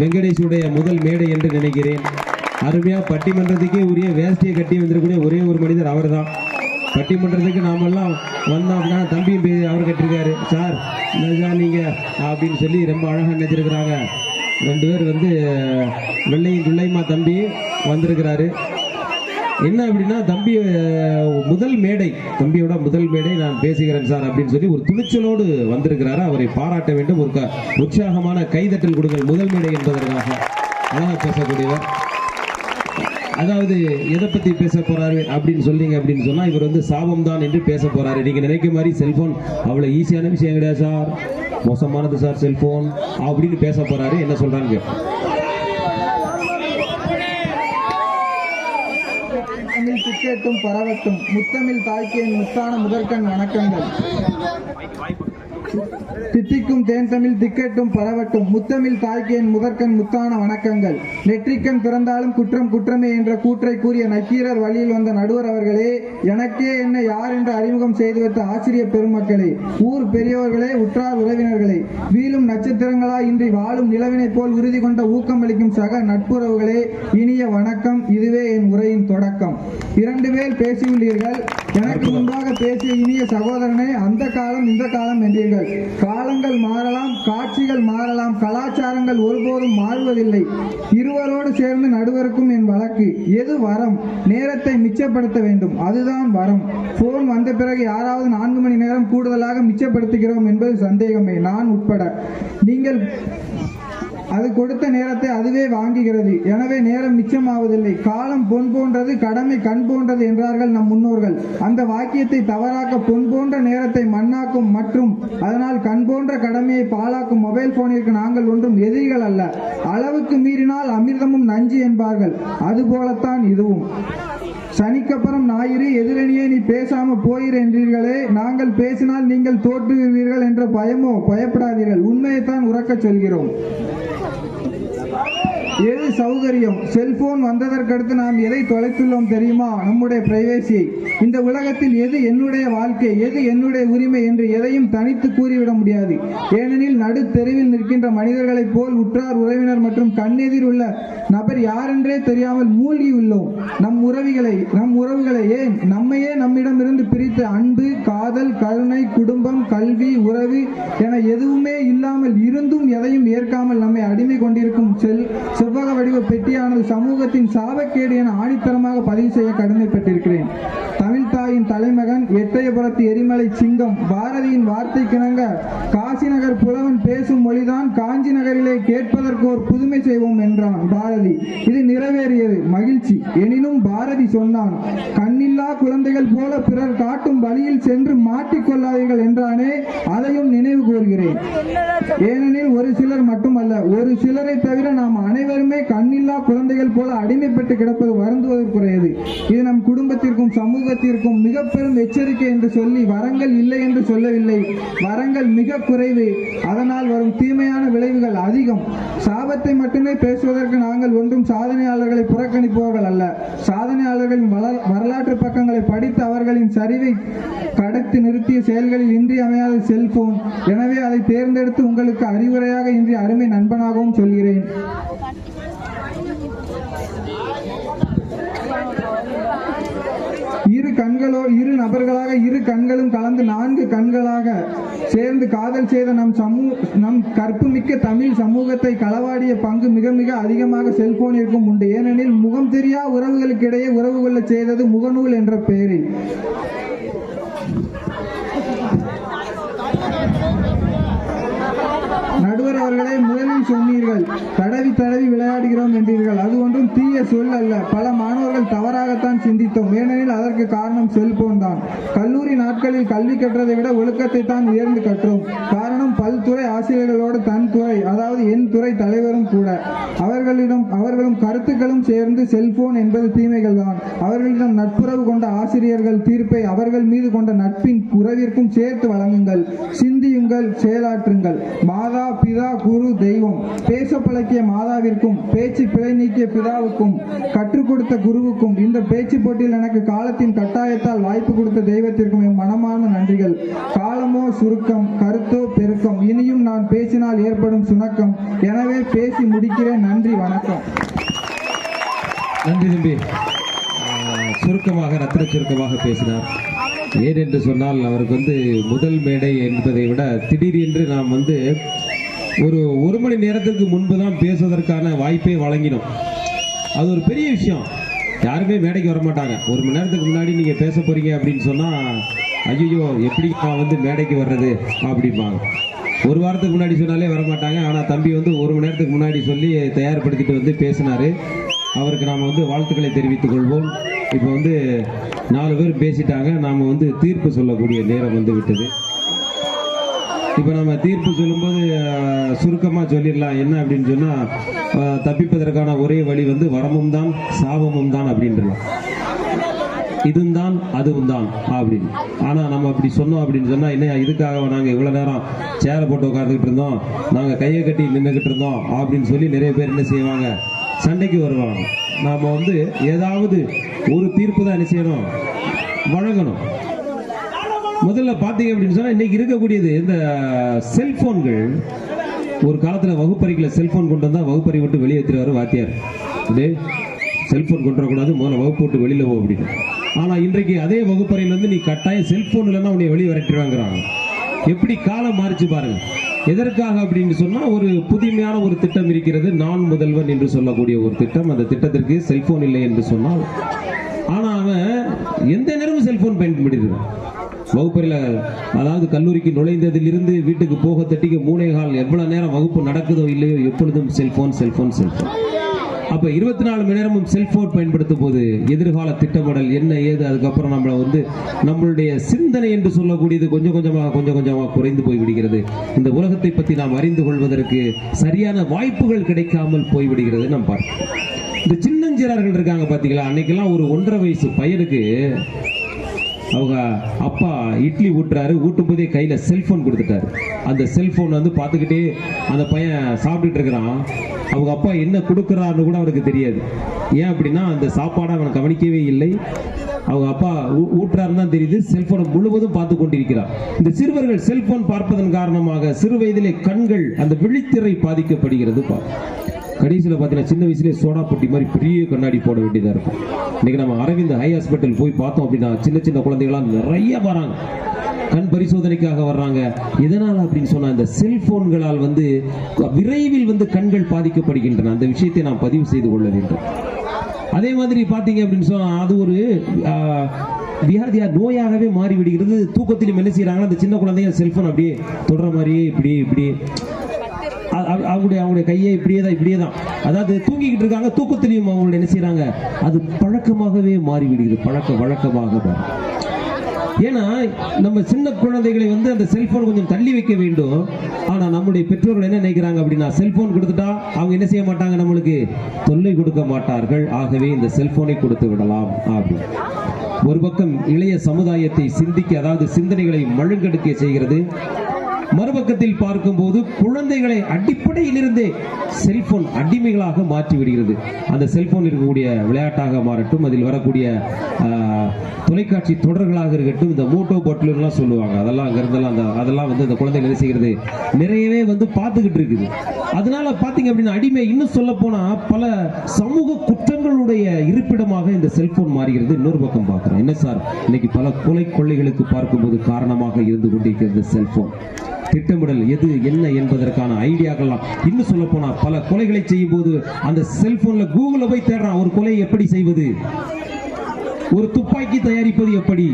வெங்கடேஷுடைய முதல் மேடை என்று நினைக்கிறேன். அருமையாக பட்டிமன்றத்துக்கே உரிய வேஷ்டியை கட்டி வந்திருக்கக்கூடிய ஒரே ஒரு மனிதர் அவர்தான். பட்டிமன்றத்துக்கு நாமெல்லாம் வந்தோம்னா தம்பி பே- அவர் கட்டிருக்காரு சார் இதுதான் நீங்க அப்படின்னு சொல்லி ரொம்ப அழகாக நினைச்சிருக்கிறாங்க. ரெண்டு பேர் வந்து வெள்ளையும் துள்ளையுமா தம்பி வந்திருக்கிறாரு. என்ன அப்படின்னா தம்பி முதல் மேடை தம்பியோட முதல் மேடை நான் பேசுகிறேன் சார் அப்படின்னு சொல்லி ஒரு துணிச்சலோடு வந்திருக்கிறாரு. அவரை பாராட்ட வேண்டும். ஒரு உற்சாகமான கைதட்டல் கொடுங்கள். முதல் மேடை என்பதற்காக அழகா பேசக்கூடியவர். அதாவது எதை பத்தி பேச போறாரு அப்படின்னு சொன்னீங்க அப்படின்னு சொன்னா இவர் வந்து சாபம் தான் என்று பேச போறாரு. நீங்க நினைக்க மாதிரி செல்போன் அவ்வளவு ஈஸியான விஷயம் கிடையாது சார். மோசமானது சார் செல்போன் அப்படின்னு பேச போறாரு. என்ன சொல்றாங்க கேட்போம். தமிழ் திக்கெட்டும் பரவட்டும். முத்தமிழ் தாய்க்கு முத்தான முதற்கண் வணக்கங்கள். தித்திக்கும் தேன் தமிழ் திக்கெட்டும் பரவட்டும். முத்தமிழ் தாய்க்கு என் முதற்கண் முத்தான வணக்கங்கள். நெற்றிக்கண் பிறந்தாலும் குற்றம் குற்றமே என்ற கூற்றை கூறிய நக்கீரர் வழியில் வந்த நடுவர் அவர்களே எனக்கே என்ன யார் என்று அறிமுகம் செய்து வைத்த ஆசிரிய பெருமக்களே ஊர் பெரியவர்களே உற்றார் உறவினர்களே வீழும் நட்சத்திரங்களா இன்றி வாழும் நிலவினைப் போல் உறுதி கொண்ட ஊக்கமளிக்கும் சக நட்புறவுகளே இனிய வணக்கம். இதுவே என் உரையின் தொடக்கம். இரண்டு பேர் பேசியுள்ளீர்கள். எனக்கு முன்பாக பேசிய இனிய சகோதரனே அந்த காலம் இந்த காலம் என்றீர்கள். காலங்கள் மாறலாம் காட்சிகள் மாறலாம் கலாச்சாரங்கள் ஒருபோதும் மாறுவதில்லை. இருவரோடு சேர்ந்து நடுவருக்கும் என் வழக்கு. எது வரம்? நேரத்தை மிச்சப்படுத்த வேண்டும். அதுதான் வரம். போன் வந்த பிறகு யாராவது நான்கு மணி நேரம் கூடுதலாக மிச்சப்படுத்துகிறோம் என்பது சந்தேகமே. நான் உட்பட. நீங்கள் அது கொடுத்த நேரத்தை அதுவே வாங்குகிறது. எனவே நேரம் மிச்சமாவதில்லை. காலம் பொன் போன்றது கடமை கண் போன்றது என்றார்கள் நம் முன்னோர்கள். அந்த வாக்கியத்தை தவறாக்க பொன் போன்ற நேரத்தை மண்ணாக்கும் மற்றும் அதனால் கண் போன்ற கடமையை பாழாக்கும் மொபைல் போனிற்கு நாங்கள் ஒன்றும் எதிரிகள் அல்ல. அளவுக்கு மீறினால் அமிர்தமும் நஞ்சு என்பார்கள். அதுபோலத்தான் இதுவும். சனிக்கப்புறம் ஞாயிறு எதிரணியே நீ பேசாம போயிரு என்றீர்களே. நாங்கள் பேசினால் நீங்கள் தோற்றுவீர்கள் என்ற பயமோ பயப்படாதீர்கள். உண்மையைத்தான் உறக்கச் சொல்கிறோம். எது சௌகரியம்? செல்போன் வந்ததற்கடுத்து நாம் எதை தொலைத்துள்ளோம் தெரியுமா? நம்முடைய பிரைவேசி இந்த உலகத்தில் எது என்னுடைய வாழ்க்கை? எது என்னுடைய உரிமை என்று எதையும் தனித்து கூறிவிட முடியாது. ஏனெனில் நடு தெருவில் நிற்கின்ற மனிதர்களைப் போல் உற்றார் உறவினர் மற்றும் கண்ணெதிர் உள்ள நபர் யாரென்றே தெரியாமல் மூழ்கி உள்ளோம். நம் உறவிகளை நம் உறவுகளை ஏன்? நம்மையே நம்மிடமிருந்து பிரித்து அன்பு காதல் கருணை குடும்பம் கல்வி உறவு என எதுவுமே இல்லாமல் இருந்தும் எதையும் ஏற்காமல் நம்மை அடிமை கொண்டிருக்கும் செல் செவ்வக வடிவ பெட்டியானது சமூகத்தின் சாபக்கேடு என ஆணித்தரமாக பதிவு செய்ய கடமைப்பட்டிருக்கிறேன் தமிழ் தாயின் தலைமகன் எட்டயபுரத்து எரிமலை சிங்கம் பாரதியின் வார்த்தைக்கிணங்க காசி நகர் புலவன் பேசும் மொழிதான் காஞ்சி நகரிலே கேட்பதற்கு ஒரு புதுமை செய்வோம் என்றான் பாரதி. இது நிறைவேறியது. மகிழ்ச்சி. எனினும் பாரதி சொன்னான் கண்ணில்லா குழந்தைகள் போல பிறர் காட்டும் வழியில் சென்று மாட்டிக்கொள்ளாதீர்கள் என்றானே அதையும் நினைவு கூறுகிறேன். ஏனெனில் ஒரு சிலர் மட்டுமல்ல ஒரு சிலரை தவிர நாம் அனைவரும் கண்ணில்லா குழந்தைகள் போல அடிமைப்பட்டு கிடப்பது வருந்துவதற்குரியது இது நம் குடும்பத்திற்கும் சமூகத்திற்கும் மிக பெரும் எச்சரிக்கை என்று சொல்லி வரங்கள் இல்லை என்று சொல்லவில்லை. வரங்கள் மிக குறைவு. அதனால் வரும் தீமையான விளைவுகள் அதிகம். சாபத்தை மட்டுமே பேசுவதற்கு நாங்கள் ஒன்றும் சாதனையாளர்களை புறக்கணிப்பவர்கள் அல்ல. சாதனையாளர்களின் வரலாற்று பக்கங்களை படித்து அவர்களின் சரிவை கடத்தி நிறுத்திய செயல்களில் இன்றியமையாத செல்போன். எனவே அதை தேர்ந்தெடுத்து உங்களுக்கு அறிவுரையாக இன்றைய அருமை நண்பனாகவும் சொல்கிறேன். இரு கண்களோ இரு நபர்களாக இரு கண்களும் கலந்து நான்கு கண்களாக சேர்ந்து காதல் செய்த நம் சமூ நம் கற்புமிக்க தமிழ் சமூகத்தை களவாடிய பங்கு மிக மிக அதிகமாக செல்போனிற்கும் உண்டு. ஏனெனில் முகம் தெரியா உறவுகளுக்கிடையே உறவு கொள்ளச் செய்தது முகநூல் என்ற பெயரில். நடுவர் அவர்களே முதலில் சொன்னீர்கள் தடவி தடவி விளையாடுகிறோம் என்றீர்கள். அது ஒன்றும் தீய சொல் அல்ல. பல மாணவர்கள் தவறாகத்தான் சிந்தித்தோம். ஏனெனில் அதற்கு காரணம் செல்போன் தான். கல்லூரி நாட்களில் கல்வி கற்றதை விட ஒழுக்கத்தை தான் உயர்ந்து கற்றோம். காரணம் பல்துறை ஆசிரியர்களோடு தன் துறை அதாவது என் துறை தலைவரும் கூட. அவர்களிடம் அவர்களும் கருத்துக்களும் சேர்ந்து செல்போன் என்பது தீமைகள் தான். அவர்களிடம் நட்புறவு கொண்ட ஆசிரியர்கள் தீர்ப்பை அவர்கள் மீது கொண்ட நட்பின் உறவிற்கும் சேர்த்து வழங்குங்கள். சிந்தியுங்கள் செயலாற்றுங்கள். மாதா பிதா குரு தெய்வம். பேச பழக்கிய மாதாவிற்கும் பேச்சு பிழை நீக்கிய பிதாவுக்கும் கற்றுக் கொடுத்த குருவுக்கும் இந்த பேச்சு போட்டியில் எனக்கு காலத்தின் கட்டாயத்தால் வாய்ப்பு கொடுத்த தெய்வத்திற்கும் என் மனமார்ந்த நன்றிகள். காலமோ சுருக்கம் கருத்தோ பெருக்கம் இனியும் நான் பேசினால் ஏற்படும் சுணக்கம். எனவே பேசி முடிக்கிறேன். நன்றி வணக்கம். நன்றி தம்பி. சுருக்கமாக ரத்தின சுருக்கமாக பேசினார். ஏன் என்று சொன்னால் அவருக்கு வந்து முதல் மேடை என்பதை விட திடீரென்று நாம் வந்து ஒரு ஒரு மணி நேரத்திற்கு முன்பு தான் பேசுவதற்கான வாய்ப்பை வழங்கினோம். அது ஒரு பெரிய விஷயம். யாருமே மேடைக்கு வர மாட்டாங்க ஒரு மணி நேரத்துக்கு முன்னாடி நீங்க பேச போறீங்க அப்படின்னு சொன்னா ஐயோ எப்படி நான் வந்து மேடைக்கு வர்றது? அப்படிம்பாங்க. ஒரு வாரத்துக்கு முன்னாடி சொன்னாலே வர மாட்டாங்க ஆனா தம்பி வந்து ஒரு மணி நேரத்துக்கு முன்னாடி சொல்லி தயார்படுத்திட்டு வந்து பேசினாரு. அவருக்கு நாம வந்து வாழ்த்துக்களை தெரிவித்துக் கொள்வோம். இப்போ வந்து நாலு பேர் பேசிட்டாங்க. நாம வந்து தீர்ப்பு சொல்லக்கூடிய நேரம் வந்து விட்டது. இப்போ நம்ம தீர்ப்பு சொல்லும்போது சுருக்கமாக சொல்லிடலாம். என்ன அப்படின்னு சொன்னால் தப்பிப்பதற்கான ஒரே வழி வந்து வரமும் தான் சாபமும் தான் அப்படின்றலாம். இதுவும் தான் அதுவும் தான் அப்படின்னு. ஆனால் நம்ம அப்படி சொன்னோம் அப்படின்னு சொன்னால் என்ன இதுக்காக நாங்கள் இவ்வளோ நேரம் சேரை போட்டு உட்காந்துக்கிட்டு இருந்தோம். நாங்கள் கையை கட்டி நின்றுக்கிட்டு இருந்தோம் அப்படின்னு சொல்லி நிறைய பேர் என்ன செய்வாங்க? சண்டைக்கு வருவாங்க. நாம் வந்து ஏதாவது ஒரு தீர்ப்பு தான் என்ன செய்யணும்? வழங்கணும். முதல்ல பார்த்தீங்க அப்படின்னு சொன்னால் இன்னைக்கு இருக்கக்கூடியது இந்த செல்போன்கள். ஒரு காலத்தில் வகுப்பறைக்குள்ள செல்போன் கொண்டு வந்தால் வகுப்பறை விட்டு வெளியேற்றுவாரு வாத்தியார். டேய் செல்போன் கொண்டு வரக்கூடாது முதல்ல வகுப்பு விட்டு வெளியில் போ அப்படின்னு. ஆனால் இன்றைக்கு அதே வகுப்பறையில் வந்து நீ கட்டாயம் செல்போன் இல்லைன்னா உன்னை வெளியே விரட்டிடுவாங்கிறாங்க. எப்படி காலம் மாறிச்சு பாருங்க. எதற்காக அப்படின்னு சொன்னால் ஒரு புதுமையான ஒரு திட்டம் இருக்கிறது நான் முதல்வன் என்று சொல்லக்கூடிய ஒரு திட்டம். அந்த திட்டத்திற்கு செல்போன் இல்லை என்று சொன்னால் ஆனால் அவன் எந்த நேரமும் செல்போன் பயன்படுத்துறான் வகுப்பறையில் அதாவது கல்லூரிக்கு நுழைந்ததிலிருந்து வீட்டுக்கு போக தட்டிக்க மூணே கால் எவ்வளோ நேரம் வகுப்பு நடக்குதோ இல்லையோ எப்பொழுதும் செல்போன் செல்போன் செல்போன் அப்போ இருபத்தி நாலு மணி நேரமும் செல்போன் பயன்படுத்தும் போது எதிர்கால திட்டமிடல் என்ன ஏது? அதுக்கப்புறம் நம்மளை வந்து நம்மளுடைய சிந்தனை என்று சொல்லக்கூடியது கொஞ்சம் கொஞ்சமாக கொஞ்சம் கொஞ்சமாக குறைந்து போய் விடுகிறது. இந்த உலகத்தை பற்றி நாம் அறிந்து கொள்வதற்கு சரியான வாய்ப்புகள் கிடைக்காமல் போய்விடுகிறது நாம் பார்க்கிறோம் இந்த சின்னஞ்சிறார்கள் இருக்காங்க பார்த்தீங்களா அன்னைக்கெல்லாம் ஒரு ஒன்றரை வயசு பையனுக்கு அவங்க அப்பா இட்லி ஊட்டுறாரு ஊட்டும் போதே கையில் செல்ஃபோன் கொடுத்துட்டாரு. அந்த செல்ஃபோன் வந்து பார்த்துக்கிட்டே அந்த பையன் சாப்பிட்டுட்டு இருக்கிறான். அவங்க அப்பா என்ன கொடுக்குறான்னு கூட அவனுக்கு தெரியாது. ஏன் அப்படின்னா அந்த சாப்பாடை அவன் கவனிக்கவே இல்லை. அவங்க அப்பா ஊ- ஊட்டுறாருன்னு தான் தெரியுது. செல்போனை முழுவதும் பார்த்து கொண்டிருக்கிறார் இந்த சிறுவர்கள் செல்போன் பார்ப்பதன் காரணமாக சிறு வயதிலே கண்கள் அந்த விழித்திரை பாதிக்கப்படுகிறது பா கடைசியில் பார்த்தீங்கன்னா சின்ன வயசுலேயே சோடா பொட்டி மாதிரி பெரிய கண்ணாடி போட வேண்டியதாக இருக்கும். இன்னைக்கு நம்ம அரவிந்த் ஹை ஹாஸ்பிட்டல் போய் பார்த்தோம் அப்படின்னா சின்ன சின்ன குழந்தைகளாம் நிறைய வராங்க. கண் பரிசோதனைக்காக வர்றாங்க. எதனால் அப்படின்னு சொன்னால் இந்த செல்போன்களால் வந்து விரைவில் வந்து கண்கள் பாதிக்கப்படுகின்றன. அந்த விஷயத்தை நாம் பதிவு செய்து கொள்ள வேண்டும். அதே மாதிரி பார்த்தீங்க அப்படின்னு சொன்னால் அது ஒரு ஆஹ், வியாதியா நோயாகவே மாறி விடுகிறது தூக்கத்திலும் என்ன செய்யறாங்கன்னா அந்த சின்ன குழந்தைங்க செல்போன் அப்படியே தொடர மாதிரியே இப்படி இப்படி அவங்களுடைய அவங்களுடைய கையை இப்படியே தான் இப்படியே தான் அதாவது தூங்கிக்கிட்டு இருக்காங்க தூக்கத்திலையும் அவங்களை என்ன செய்கிறாங்க அது பழக்கமாகவே மாறிவிடுகிறது. பழக்க வழக்கமாக ஏன்னா நம்ம சின்ன குழந்தைகளை வந்து அந்த செல்போன் கொஞ்சம் தள்ளி வைக்க வேண்டும். ஆனால் நம்முடைய பெற்றோர்கள் என்ன நினைக்கிறாங்க அப்படின்னா செல்போன் கொடுத்துட்டா அவங்க என்ன செய்ய மாட்டாங்க நம்மளுக்கு? தொல்லை கொடுக்க மாட்டார்கள். ஆகவே இந்த செல்போனை கொடுத்து விடலாம். அப்படி ஒரு பக்கம் இளைய சமுதாயத்தை சிந்திக்க அதாவது சிந்தனைகளை மழுங்கெடுக்க செய்கிறது. மறுபக்கத்தில் பார்க்கும்போது குழந்தைகளை அடிப்படையிலிருந்தே செல்போன் அடிமைகளாக மாற்றி விடுகிறது அந்த செல்போன் இருக்கக்கூடிய விளையாட்டாக மாறட்டும் அதில் வரக்கூடிய ஆஹ், தொலைக்காட்சி தொடர்களாக இருக்கட்டும் இந்த மோட்டோ பட்லுலாம் சொல்லுவாங்க. அதெல்லாம் அங்கிருந்தெல்லாம் அந்த அதெல்லாம் வந்து அந்த குழந்தைகள் என்ன செய்கிறது? நிறையவே வந்து பார்த்துக்கிட்டு இருக்குது. அதனால பார்த்தீங்க அப்படின்னா அடிமை இன்னும் சொல்ல போனால் பல சமூக குற்றங்களுடைய இருப்பிடமாக இந்த செல்போன் மாறுகிறது. இன்னொரு பக்கம் பார்க்கிறோம். என்ன சார்? இன்னைக்கு பல கொலை கொள்ளைகளுக்கு பார்க்கும்போது காரணமாக இருந்து கொண்டிருக்கிறது செல்போன். திட்டமிடல் எது என்ன என்பதற்கான ஐடியாக்கள்லாம். இன்னும் சொல்ல போனா பல கொலைகளை செய்யும் போது அந்த செல்போன்ல கூகுள்ல போய் தேடுறான் ஒரு கொலை எப்படி செய்வது? ஒரு துப்பாக்கி தயாரிப்பது எப்படி?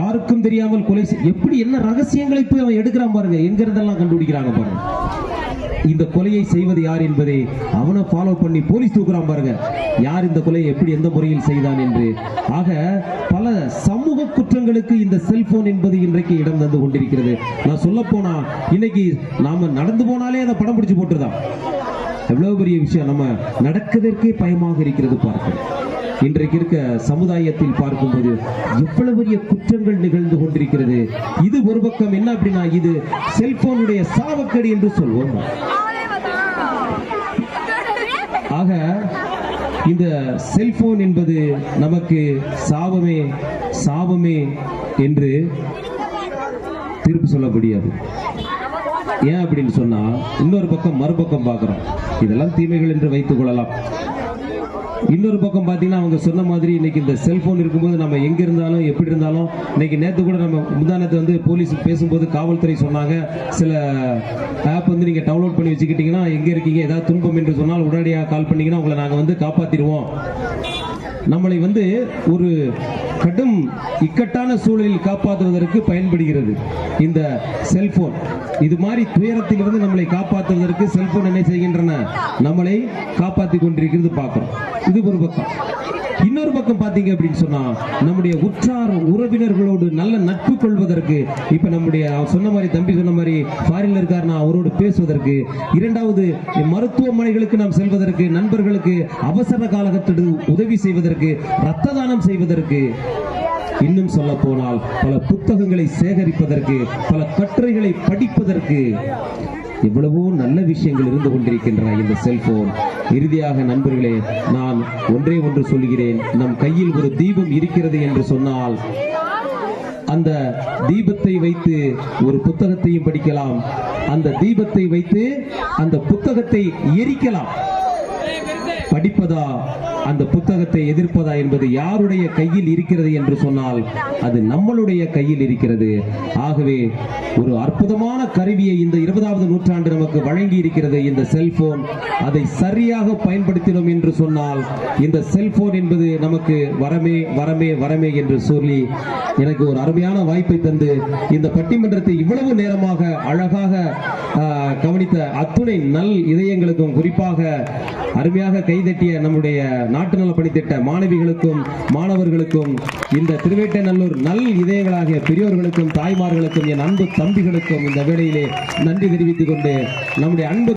யாருக்கும் தெரியாமல் கொலை எப்படி என்ன ரகசியங்களை போய் அவன் எடுக்கிறான் பாருங்க. எங்க இருந்தெல்லாம் கண்டுபிடிக்கிறாங்க பாருங்க. இந்த கொலையை செய்வது யார் என்பதை அவனை ஃபாலோ பண்ணி போலீஸ் தூக்குறான் பாருங்க. யார் இந்த கொலையை எப்படி எந்த முறையில் செய்தான் என்று. ஆக பல சமூக குற்றங்களுக்கு இந்த செல்போன் என்பது இன்றைக்கு இடம் தந்து கொண்டிருக்கிறது. நான் சொல்ல போனா இன்னைக்கு நாம நடந்து போனாலே அதை படம் பிடிச்சு போட்டுருதான் எவ்வளவு பெரிய விஷயம் நம்ம நடக்கதற்கே பயமாக இருக்கிறது பார்க்கிறேன் இன்றைக்கு இருக்க சமுதாயத்தில் பார்க்கும்போது எவ்வளவு பெரிய குற்றங்கள் நிகழ்ந்து கொண்டிருக்கிறது. இது ஒரு பக்கம் என்ன அப்படின்னா இது செல்போனுடைய சாவக்கடி என்று சொல்வோம். ஆக இந்த செல்போன் என்பது நமக்கு சாபமே சாபமே என்று தீர்ப்பு சொல்ல முடியாது. ஏன் அப்படின்னு சொன்னா இன்னொரு பக்கம் மறுபக்கம் பார்க்கிறோம். இதெல்லாம் தீமைகள் என்று வைத்துக் கொள்ளலாம். இன்னொரு பக்கம் பார்த்தீங்கன்னா அவங்க சொன்ன மாதிரி இன்னைக்கு இந்த செல்போன் இருக்கும்போது நம்ம எங்க இருந்தாலும் எப்படி இருந்தாலும் இன்னைக்கு நேற்று கூட நம்ம முந்தானத்தை வந்து போலீஸ் பேசும்போது காவல்துறை சொன்னாங்க. சில ஆப் வந்து நீங்க டவுன்லோட் பண்ணி வச்சுக்கிட்டீங்கன்னா எங்க இருக்கீங்க ஏதாவது துன்பம் என்று சொன்னால் உடனடியாக கால் பண்ணீங்கன்னா உங்களை நாங்கள் வந்து காப்பாத்திடுவோம். நம்மளை வந்து ஒரு கடும் இக்கட்டான சூழலில் காப்பாற்றுவதற்கு பயன்படுகிறது. இந்த செல்போன். இது மாதிரி துயரத்திலிருந்து நம்மளை காப்பாற்றுவதற்கு செல்போன் என்ன செய்கின்றன? நம்மளை காப்பாற்றி கொண்டிருக்கிறது பார்க்கிறோம். இது ஒரு பக்கம். இன்னொரு பக்கம் பாத்தீங்க அப்படின்னு சொன்னா நம்முடைய உற்றார் உறவினர்களோடு நல்ல நட்பு கொள்வதற்கு இப்ப நம்முடைய அவர் சொன்ன மாதிரி தம்பி சொன்ன மாதிரி ஃபாரின்ல இருக்காருன்னா அவரோடு பேசுவதற்கு இரண்டாவது மருத்துவமனைகளுக்கு நாம் செல்வதற்கு நண்பர்களுக்கு அவசர காலகட்டத்தில் உதவி செய்வதற்கு ரத்த தானம் செய்வதற்கு இன்னும் சொல்ல போனால் பல புத்தகங்களை சேகரிப்பதற்கு பல கட்டுரைகளை படிப்பதற்கு எவ்வளவோ நல்ல விஷயங்கள் இருந்து கொண்டிருக்கின்றன இந்த செல்போன் இறுதியாக நண்பர்களே நான் ஒன்றே ஒன்று சொல்கிறேன் நம் கையில் ஒரு தீபம் இருக்கிறது என்று சொன்னால் அந்த தீபத்தை வைத்து ஒரு புத்தகத்தையும் படிக்கலாம். அந்த தீபத்தை வைத்து அந்த புத்தகத்தை எரிக்கலாம். படிப்பதா? அந்த புத்தகத்தை எதிர்ப்பதா என்பது யாருடைய கையில் இருக்கிறது என்று சொன்னால் அது நம்மளுடைய கையில் இருக்கிறது. ஆகவே ஒரு அற்புதமான கருவியை இந்த இருபதாவது நூற்றாண்டு நமக்கு வழங்கி இருக்கிறது இந்த செல்போன் அதை சரியாக பயன்படுத்தினோம் என்று சொன்னால் இந்த செல்போன் என்பது நமக்கு வரமே வரமே வரமே என்று சொல்லி எனக்கு ஒரு அருமையான வாய்ப்பை தந்து இந்த பட்டிமன்றத்தை இவ்வளவு நேரமாக அழகாக கவனித்த அத்துணை நல் இதயங்களுக்கும் குறிப்பாக அருமையாக கைதட்டிய நம்முடைய நாட்டு நல பணித்திட்ட மாணவிகளுக்கும் மாணவர்களுக்கும் இந்த திருவேட்டைநல்லூர் நல் இதயங்களாகிய பெரியோர்களுக்கும் தாய்மார்களுக்கும் என் அன்பு தம்பிகளுக்கும் இந்த வேளையிலே நன்றி தெரிவித்துக் கொண்டு நம்முடைய அன்பு